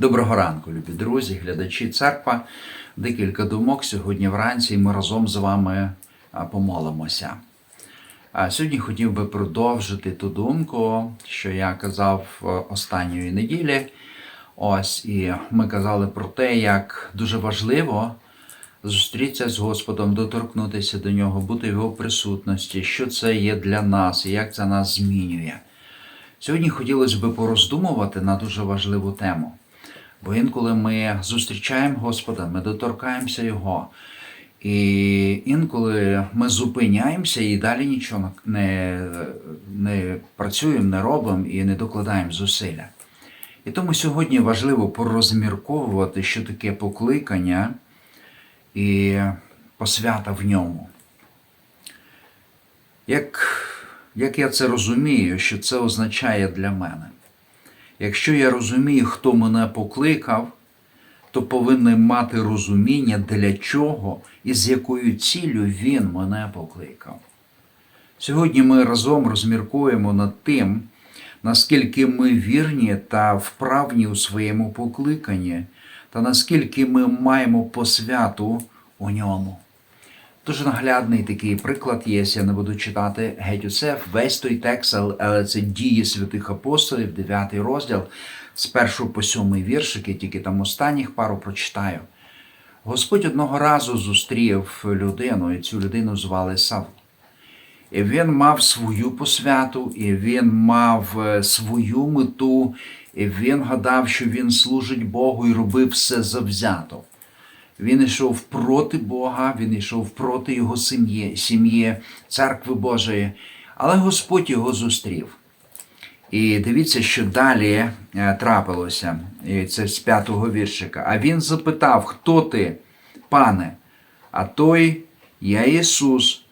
Доброго ранку, любі друзі, глядачі церква. Декілька думок сьогодні вранці ми разом з вами помолимося. Сьогодні хотів би продовжити ту думку, що я казав е, останньої неділі. Ось, і ми казали про те, як дуже важливо зустрітися з Господом, доторкнутися до нього, бути в його присутності, що це є для нас і як це нас змінює. Сьогодні хотілося б пороздумувати на дуже важливу тему. Бо інколи ми зустрічаємо Господа, ми доторкаємося Його, і інколи ми зупиняємося і далі нічого не, не працюємо, не робимо і не докладаємо зусилля. І тому сьогодні важливо порозмірковувати, що таке покликання і посвята в ньому. Як, як я це розумію, що це означає для мене? Якщо я розумію, хто мене покликав, то повинен мати розуміння, для чого і з якою ціллю він мене покликав. Сьогодні ми разом розміркуємо над тим, наскільки ми вірні та вправні у своєму покликанні, та наскільки ми маємо посвяту у ньому. Дуже наглядний такий приклад є, я не буду читати геть усе, весь той текст, але це дії святих апостолів, 9 розділ, з першого по сьомий віршики, тільки там останніх пару прочитаю. Господь одного разу зустрів людину, і цю людину звали Савл. І він мав свою посвяту, і він мав е, свою мету, і він гадав, що він служить Богу і робив все завзято. Він йшов проти Бога, він йшов проти його сім'ї, сім'ї, церкви Божої, але Господь його зустрів. І дивіться, що далі е, трапилося, і це з п'ятого віршика. А він запитав, хто ти, пане? А той я Ісус,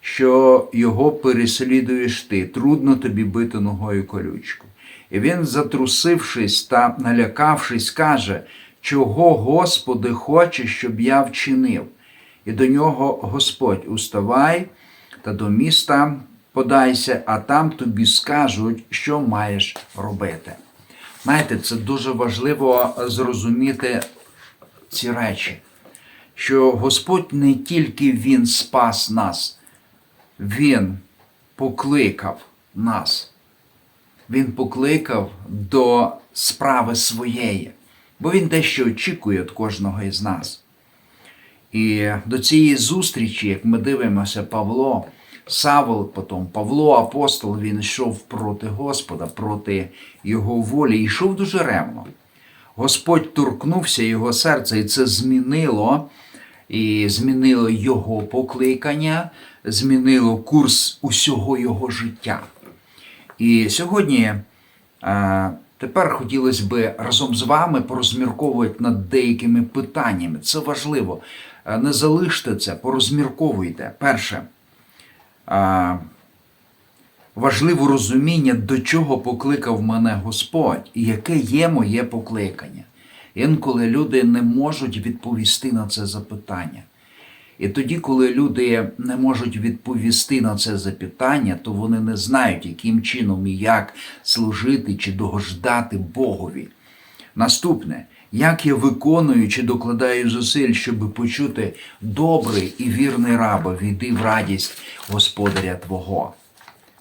що його переслідуєш ти, трудно тобі бити ногою колючку. І він, затрусившись та налякавшись, каже, чого Господи хоче, щоб я вчинив. І до нього Господь уставай та до міста подайся, а там тобі скажуть, що маєш робити. Знаєте, це дуже важливо зрозуміти ці речі, що Господь не тільки Він спас нас, Він покликав нас. Він покликав до справи своєї, бо він дещо очікує від кожного із нас. І до цієї зустрічі, як ми дивимося, Павло, Савол, потім Павло, апостол, він йшов проти Господа, проти Його волі, і йшов дуже ревно. Господь торкнувся його серце, і це змінило, і змінило його покликання, змінило курс усього його життя. І сьогодні а, тепер хотілося б разом з вами порозмірковувати над деякими питаннями. Це важливо. Не залиште це, порозмірковуйте. Перше, важливо розуміння, до чого покликав мене Господь і яке є моє покликання. Інколи люди не можуть відповісти на це запитання. І тоді, коли люди не можуть відповісти на це запитання, то вони не знають, яким чином і як служити чи догождати Богові. Наступне, як я виконую чи докладаю зусиль, щоб почути добрий і вірний раба, війди в радість Господаря Твого.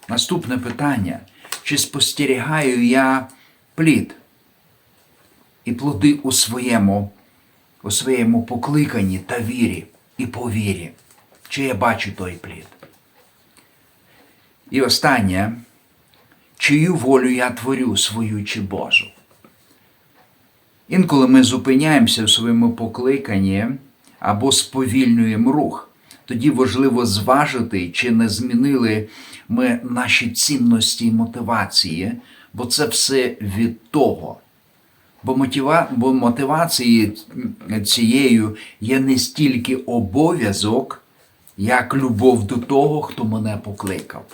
Наступне питання: чи спостерігаю я плід і плоди у своєму, у своєму покликанні та вірі? І по вірі, чи я бачу той плід. І останнє, чию волю я творю свою чи Божу. Інколи ми зупиняємося в своєму покликанні або сповільнюємо рух. Тоді важливо зважити, чи не змінили ми наші цінності і мотивації, бо це все від того. Бо мотива... бо мотивацією цією є не стільки обов'язок, як любов до того, хто мене покликав.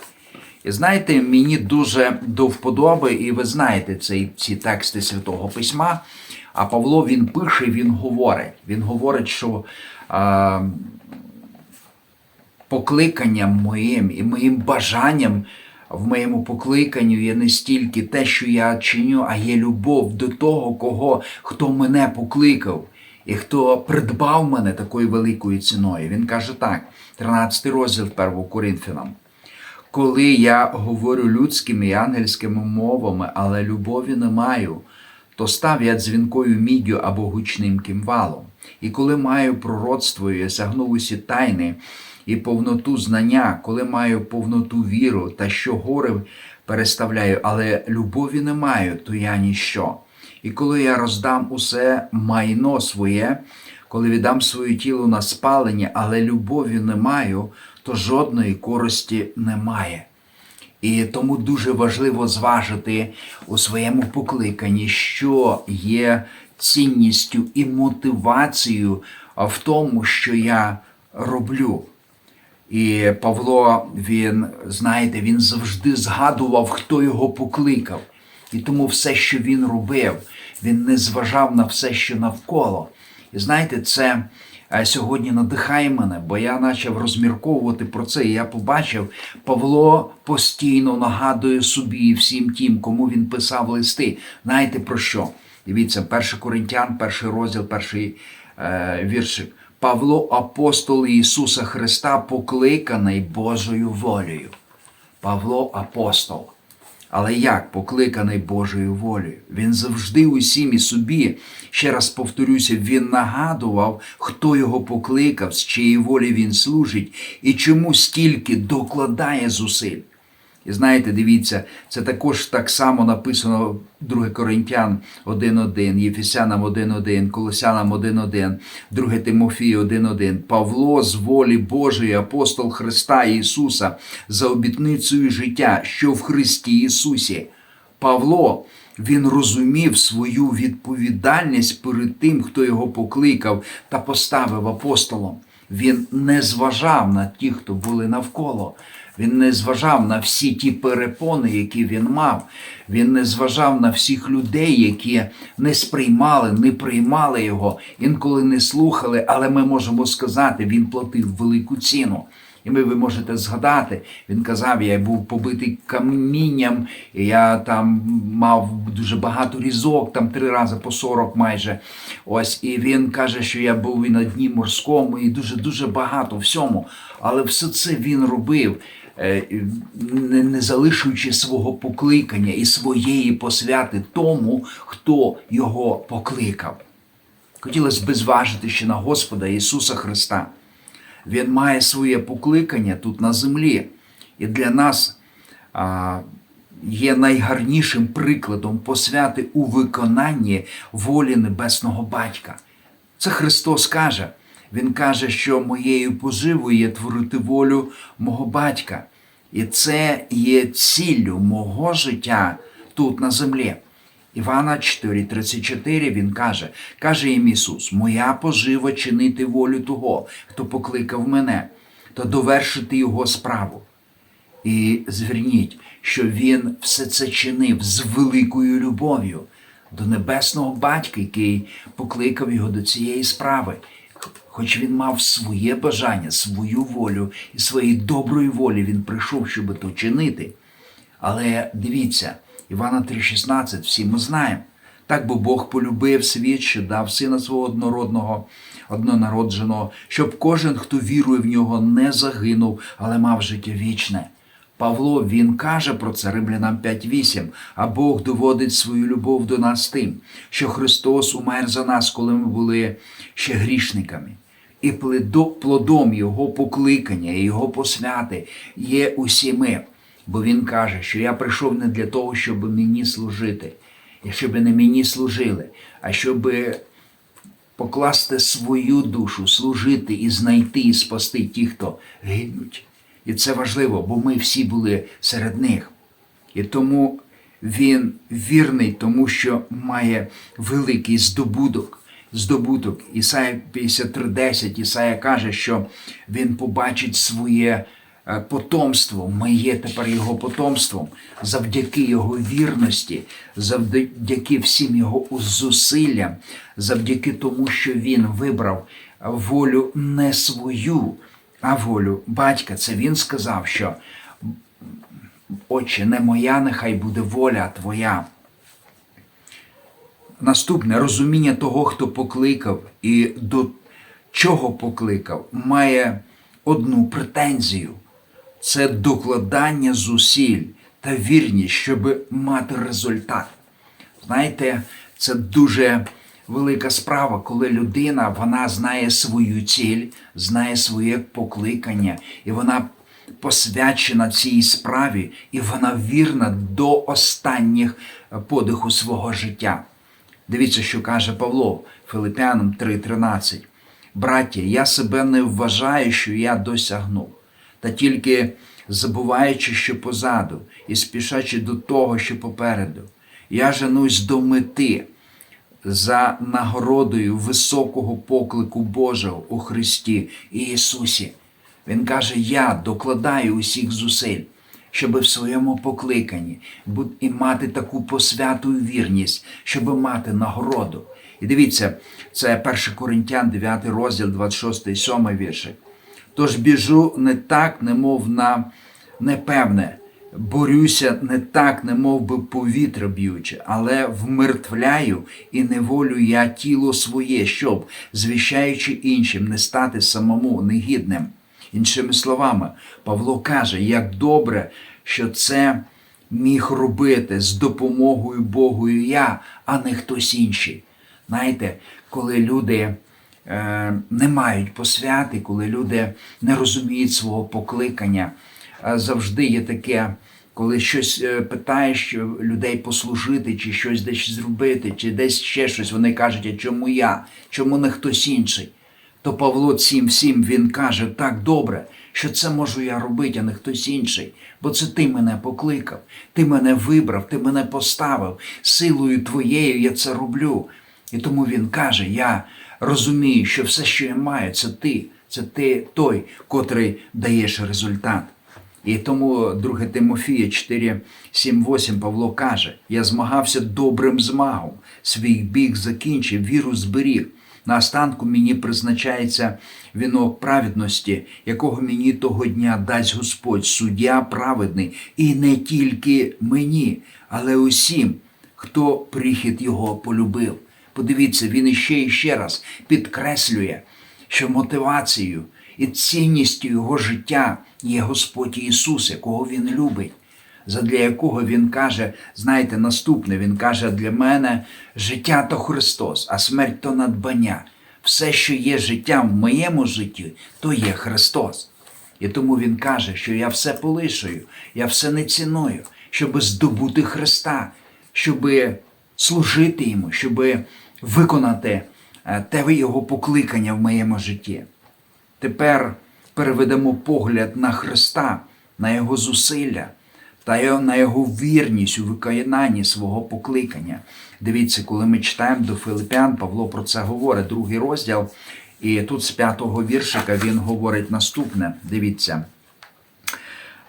І знаєте, мені дуже до вподоби, і ви знаєте ці, ці тексти Святого Письма. А Павло він пише, він говорить. Він говорить, що а, покликанням моїм і моїм бажанням в моєму покликанню є не стільки те, що я чиню, а є любов до того, кого хто мене покликав і хто придбав мене такою великою ціною. Він каже так, 13 розділ 1 Коринфянам. Коли я говорю людськими і ангельськими мовами, але любові не маю, то став я дзвінкою міддю або гучним кімвалом. І коли маю пророцтво, і осягнув усі тайни і повноту знання, коли маю повноту віру та що гори переставляю, але любові не маю, то я ніщо. І коли я роздам усе майно своє, коли віддам своє тіло на спалення, але любові не маю, то жодної користі немає. І тому дуже важливо зважити у своєму покликанні, що є цінністю і мотивацією в тому, що я роблю. І Павло, він, знаєте, він завжди згадував, хто його покликав. І тому все, що він робив, він не зважав на все, що навколо. І знаєте, це е, сьогодні надихає мене, бо я почав розмірковувати про це, і я побачив, Павло постійно нагадує собі і всім тим, кому він писав листи. Знаєте про що? Дивіться, 1 Коринтян, перший розділ, перший е, віршик. Павло, апостол Ісуса Христа, покликаний Божою волею. Павло апостол. Але як покликаний Божою волею? Він завжди усім і собі, ще раз повторюся, він нагадував, хто його покликав, з чиєї волі він служить і чому стільки докладає зусиль. І знаєте, дивіться, це також так само написано 2 Коринтян 1.1, Єфесянам 1.1, Колосянам 1.1, 2 Тимофію 1.1, Павло з волі Божої, апостол Христа Ісуса за обітницею життя, що в Христі Ісусі. Павло, він розумів свою відповідальність перед тим, хто його покликав та поставив апостолом. Він не зважав на ті, хто були навколо. Він не зважав на всі ті перепони, які він мав. Він не зважав на всіх людей, які не сприймали, не приймали його, інколи не слухали, але ми можемо сказати, він платив велику ціну. І ми ви можете згадати, він казав, я був побитий камінням, я там мав дуже багато різок, там три рази по 40 майже. Ось, і він каже, що я був і на дні морському, і дуже дуже багато всьому. Але все це він робив, не, не залишуючи свого покликання і своєї посвяти тому, хто його покликав. Хотілося б зважити ще на Господа Ісуса Христа. Він має своє покликання тут на землі. І для нас а, є найгарнішим прикладом посвяти у виконанні волі Небесного Батька. Це Христос каже. Він каже, що моєю поживою є творити волю мого батька. І це є ціллю мого життя тут на землі. Івана 4,34 він каже, каже їм Ісус, моя пожива чинити волю того, хто покликав мене, та довершити Його справу. І зверніть, що Він все це чинив з великою любов'ю до небесного батька, який покликав його до цієї справи. Хоч він мав своє бажання, свою волю і своєї доброї волі він прийшов, щоб то чинити. Але дивіться, Івана 3,16, всі ми знаємо. Так бо Бог полюбив світ, що дав сина свого однородного, однонародженого, щоб кожен, хто вірує в нього, не загинув, але мав життя вічне. Павло він каже про це Римлянам 5.8, а Бог доводить свою любов до нас тим, що Христос умер за нас, коли ми були ще грішниками. І плодом Його покликання, Його посвяти є усі ми. Бо Він каже, що я прийшов не для того, щоб мені служити, і щоб не мені служили, а щоб покласти свою душу, служити і знайти, і спасти ті, хто гинуть. І це важливо, бо ми всі були серед них. І тому він вірний, тому що має великий здобуток. Здобуток. Ісая 53.10, Ісая каже, що він побачить своє потомство. Ми є тепер його потомством завдяки його вірності, завдяки всім його зусиллям, завдяки тому, що він вибрав волю не свою, а волю батька. Це він сказав, що Отче, не моя, нехай буде воля Твоя. Наступне розуміння того, хто покликав і до чого покликав, має одну претензію це докладання зусиль та вірність, щоб мати результат. Знаєте, це дуже велика справа, коли людина вона знає свою ціль, знає своє покликання, і вона посвячена цій справі, і вона вірна до останніх подиху свого життя. Дивіться, що каже Павло Филиппянам 3:13. Браття, я себе не вважаю, що я досягнув, та тільки забуваючи, що позаду, і спішачи до того, що попереду, я женусь до мети за нагородою високого поклику Божого у Христі Ісусі. Він каже: Я докладаю усіх зусиль, щоб в своєму покликанні і мати таку посвяту вірність, щоб мати нагороду. І дивіться, це 1 Коринтян, 9 розділ, 26 і 7 віршик. Тож біжу не так, немов на непевне, борюся не так, немов би повітря б'юче, але вмертвляю і неволю я тіло своє, щоб, звіщаючи іншим, не стати самому негідним. Іншими словами, Павло каже, як добре, що це міг робити з допомогою Богою я, а не хтось інший. Знаєте, коли люди е, не мають посвяти, коли люди не розуміють свого покликання, е, завжди є таке, коли щось е, питаєш людей послужити, чи щось десь зробити, чи десь ще щось, вони кажуть, а чому я, чому не хтось інший? То Павло цим всім він каже так добре, що це можу я робити, а не хтось інший. Бо це ти мене покликав, ти мене вибрав, ти мене поставив. Силою твоєю я це роблю. І тому він каже: Я розумію, що все, що я маю, це ти, це ти той, котрий даєш результат. І тому 2 Тимофія 4, 7, 8 Павло каже: Я змагався добрим змагом, свій біг закінчив, віру зберіг. На останку мені призначається вінок праведності, якого мені того дня дасть Господь, суддя праведний, і не тільки мені, але усім, хто прихід його полюбив. Подивіться, він іще і ще раз підкреслює, що мотивацією і цінністю його життя є Господь Ісус, якого він любить задля якого він каже, знаєте, наступне, він каже, для мене життя то Христос, а смерть то надбання. Все, що є життям в моєму житті, то є Христос. І тому він каже, що я все полишую, я все не ціную, щоб здобути Христа, щоб служити йому, щоб виконати е, те його покликання в моєму житті. Тепер переведемо погляд на Христа, на Його зусилля та на Його вірність у виконанні свого покликання. Дивіться, коли ми читаємо до Филипян, Павло про це говорить, другий розділ. І тут з п'ятого віршика він говорить наступне: дивіться.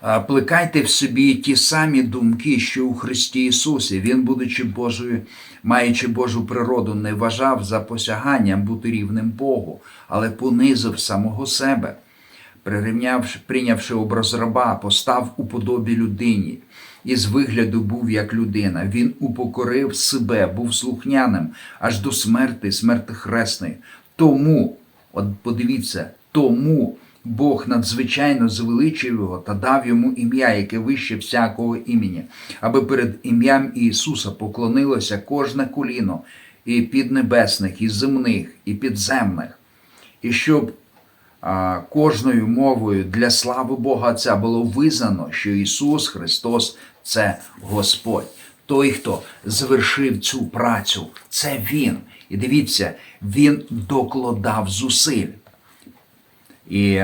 «А, Плекайте в собі ті самі думки, що у Христі Ісусі. Він, будучи Божою, маючи Божу природу, не вважав за посяганням бути рівним Богу, але понизив самого себе, прирівнявши, прийнявши образ раба, постав у подобі людині. І з вигляду був як людина. Він упокорив себе, був слухняним аж до смерти, смерти хресної. Тому, от подивіться, тому Бог надзвичайно звеличив його та дав йому ім'я, яке вище всякого імені, аби перед ім'ям Ісуса поклонилося кожне коліно і піднебесних, і земних, і підземних, і щоб кожною мовою для слави Бога Отця було визнано, що Ісус Христос це Господь. Той, хто звершив цю працю, це Він. І дивіться, Він докладав зусиль. І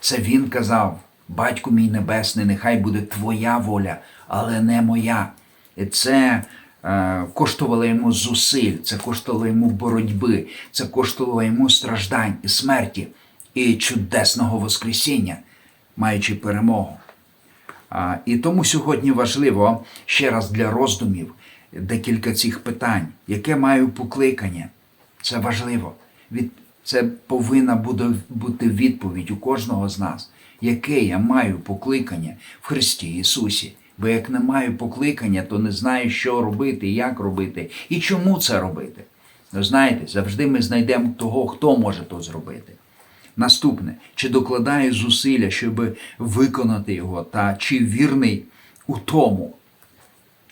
це він казав: Батько мій небесний, нехай буде твоя воля, але не моя. І це е, коштувало йому зусиль, це коштувало йому боротьби, це коштувало йому страждань і смерті, і чудесного Воскресіння, маючи перемогу. І тому сьогодні важливо ще раз для роздумів декілька цих питань, яке маю покликання. Це важливо. Це повинна бути відповідь у кожного з нас. яке я маю покликання в Христі Ісусі. Бо як не маю покликання, то не знаю, що робити, як робити і чому це робити. Ну, знаєте, завжди ми знайдемо того, хто може то зробити. Наступне, чи докладає зусилля, щоб виконати його, та чи вірний у тому.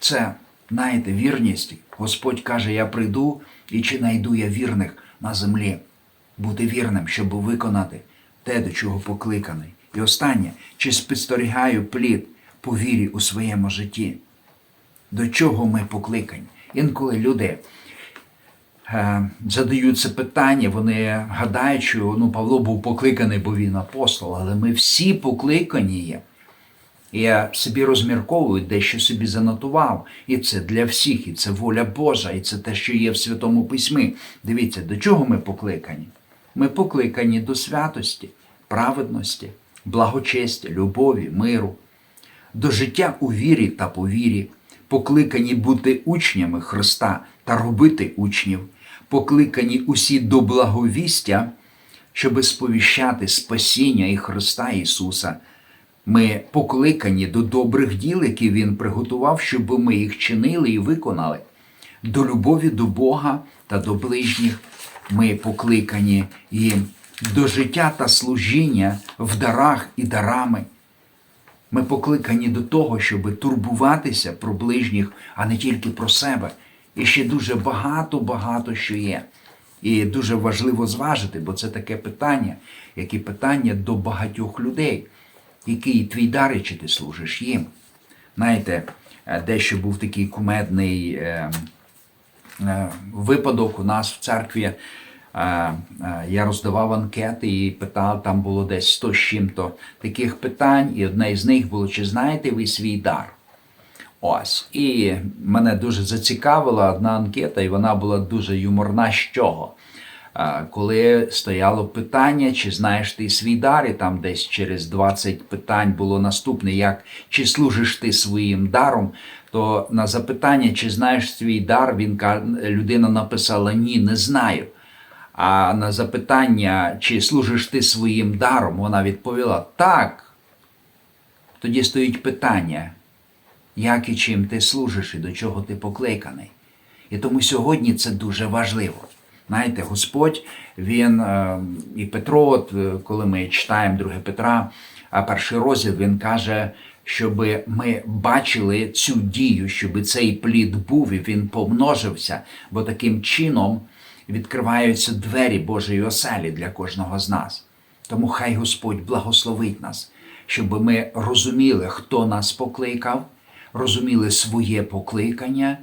Це, знаєте, вірність. Господь каже, я прийду і чи найду я вірних на землі. Бути вірним, щоб виконати те, до чого покликаний. І останнє, чи спостерігаю плід по вірі у своєму житті? До чого ми покликані? Інколи люди задають це питання, вони гадають, що ну, Павло був покликаний, бо він апостол, але ми всі покликані є. Я собі розмірковую, дещо собі занотував. І це для всіх, і це воля Божа, і це те, що є в Святому Письмі. Дивіться, до чого ми покликані? Ми покликані до святості, праведності, благочестя, любові, миру, до життя у вірі та повірі, покликані бути учнями Христа та робити учнів, покликані усі до благовістя, щоби сповіщати спасіння і Христа Ісуса. Ми покликані до добрих діл, які Він приготував, щоб ми їх чинили і виконали. До любові до Бога та до ближніх ми покликані їм, до життя та служіння в дарах і дарами. Ми покликані до того, щоб турбуватися про ближніх, а не тільки про себе. І ще дуже багато-багато що є. І дуже важливо зважити, бо це таке питання, як і питання до багатьох людей. Який твій дар, і чи ти служиш їм? Знаєте, е, дещо був такий кумедний е, е, випадок у нас в церкві. Е, е, я роздавав анкети і питав, там було десь 100 з чим-то таких питань, і одне із них було: чи знаєте ви свій дар? Ось. І мене дуже зацікавила одна анкета, і вона була дуже юморна з чого. Е, Коли стояло питання, чи знаєш ти свій дар, і там десь через 20 питань було наступне, як чи служиш ти своїм даром, то на запитання, чи знаєш свій дар, він людина написала ні, не знаю. А на запитання, чи служиш ти своїм даром, вона відповіла так. Тоді стоїть питання, як і чим ти служиш і до чого ти покликаний. І тому сьогодні це дуже важливо. Знаєте, Господь, він е, і Петро, от, е, коли ми читаємо 2 Петра, а перший розділ, він каже, щоб ми бачили цю дію, щоб цей плід був і він помножився, бо таким чином відкриваються двері Божої оселі для кожного з нас. Тому хай Господь благословить нас, щоб ми розуміли, хто нас покликав, розуміли своє покликання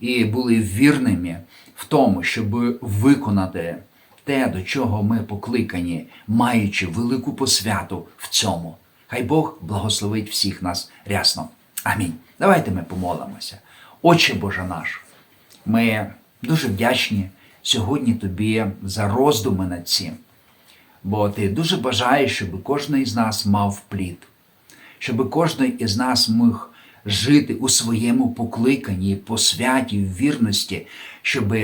і були вірними в тому, щоб виконати те, до чого ми покликані, маючи велику посвяту в цьому. Хай Бог благословить всіх нас рясно. Амінь. Давайте ми помолимося. Отче Боже наш, ми дуже вдячні сьогодні Тобі за роздуми над цим. Бо ти дуже бажаєш, щоб кожен із нас мав плід, щоб кожен із нас міг жити у своєму покликанні, посвяті, вірності, щоб,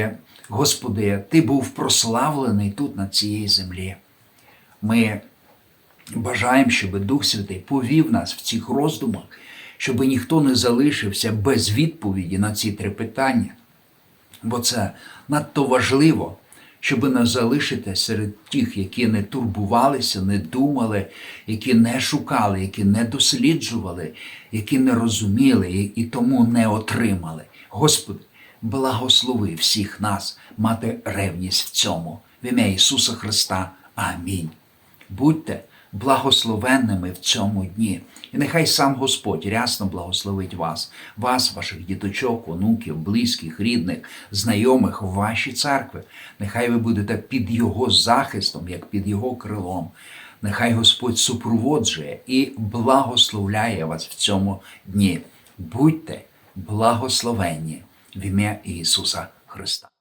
Господи, Ти був прославлений тут на цій землі. Ми бажаємо, щоб Дух Святий повів нас в цих роздумах, щоб ніхто не залишився без відповіді на ці три питання. Бо це надто важливо, щоб не залишити серед тих, які не турбувалися, не думали, які не шукали, які не досліджували, які не розуміли і тому не отримали. Господи, благослови всіх нас мати ревність в цьому. В ім'я Ісуса Христа. Амінь. Будьте благословенними в цьому дні. І нехай сам Господь рясно благословить вас, вас, ваших діточок, онуків, близьких, рідних, знайомих в вашій церкві. Нехай ви будете під Його захистом, як під Його крилом. Нехай Господь супроводжує і благословляє вас в цьому дні. Будьте благословенні в ім'я Ісуса Христа.